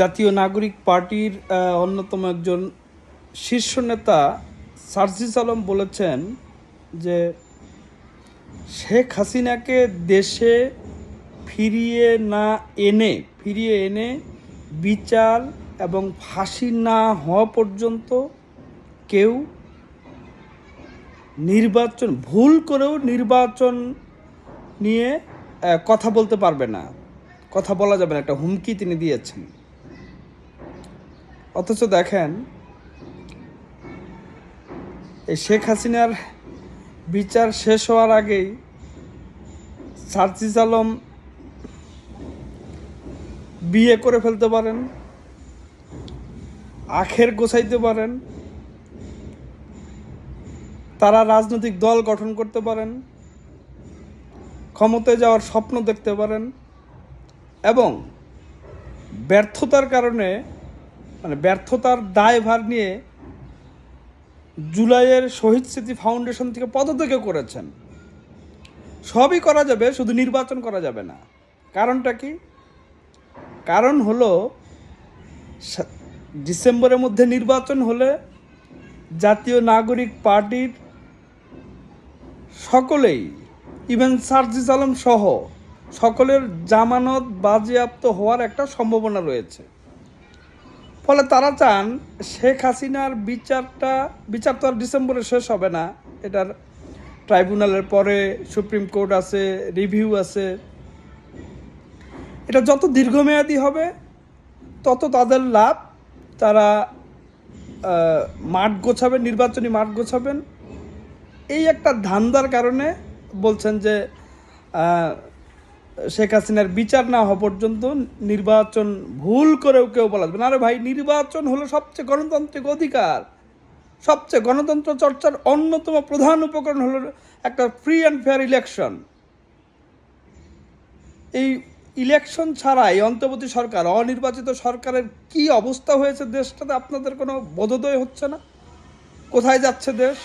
জাতীয় নাগরিক পার্টির অন্যতম একজন শীর্ষ নেতা সার্জিস আলম বলেছেন যে শেখ হাসিনাকে দেশে ফিরিয়ে না এনে, ফিরিয়ে এনে বিচার এবং ফাঁসি না হওয়া পর্যন্ত কেউ নির্বাচন, ভুল করেও নির্বাচন নিয়ে কথা বলতে পারবে না। কথা বলা যাবে না, একটা হুমকি তিনি দিয়েছেন। অথচ দেখেন, এই শেখ হাসিনার বিচার শেষ হওয়ার আগেই সার্জিস আলম বিয়ে করে ফেলতে পারেন, আখের গোছাইতে পারেন, তারা রাজনৈতিক দল গঠন করতে পারেন, ক্ষমতায় যাওয়ার স্বপ্ন দেখতে পারেন এবং ব্যর্থতার কারণে মানে ব্যর্থতার দায়ভার নিয়ে জুলাইয়ের শহীদ স্মৃতি ফাউন্ডেশন থেকে পদত্যাগ করেছেন। সবই করা যাবে, শুধু নির্বাচন করা যাবে না। কারণটা কি? কারণ হলো ডিসেম্বরের মধ্যে নির্বাচন হলে জাতীয় নাগরিক পার্টির সকলেই, ইভেন সার্জিস আলম সহ সকলের জামানত বাজেয়াপ্ত হওয়ার একটা সম্ভাবনা রয়েছে। ফলে তারা চান শেখ হাসিনার বিচারটা, বিচার তো আর ডিসেম্বরে শেষ হবে না। এটার ট্রাইব্যুনালের পরে সুপ্রিম কোর্ট আছে, রিভিউ আছে। এটা যত দীর্ঘমেয়াদী হবে, তত তাদের লাভ। তারা মাঠ গোছাবেন, নির্বাচনী মাঠ গোছাবেন। এই একটা ধান্দার কারণে বলছেন যে শেখ হাসিনার বিচার না হওয়া পর্যন্ত নির্বাচন ভুল করেও কেউ বলা যাবে না। আরে ভাই, নির্বাচন হলো সবচেয়ে গণতান্ত্রিক অধিকার। সবচেয়ে গণতন্ত্র চর্চার অন্যতম প্রধান উপকরণ হলো একটা ফ্রি অ্যান্ড ফেয়ার ইলেকশন এই ইলেকশন ছাড়াই অন্তর্বর্তী সরকার, অনির্বাচিত সরকারের কি অবস্থা হয়েছে দেশটাতে আপনাদের কোনো বোধোদয় হচ্ছে না? কোথায় যাচ্ছে দেশ?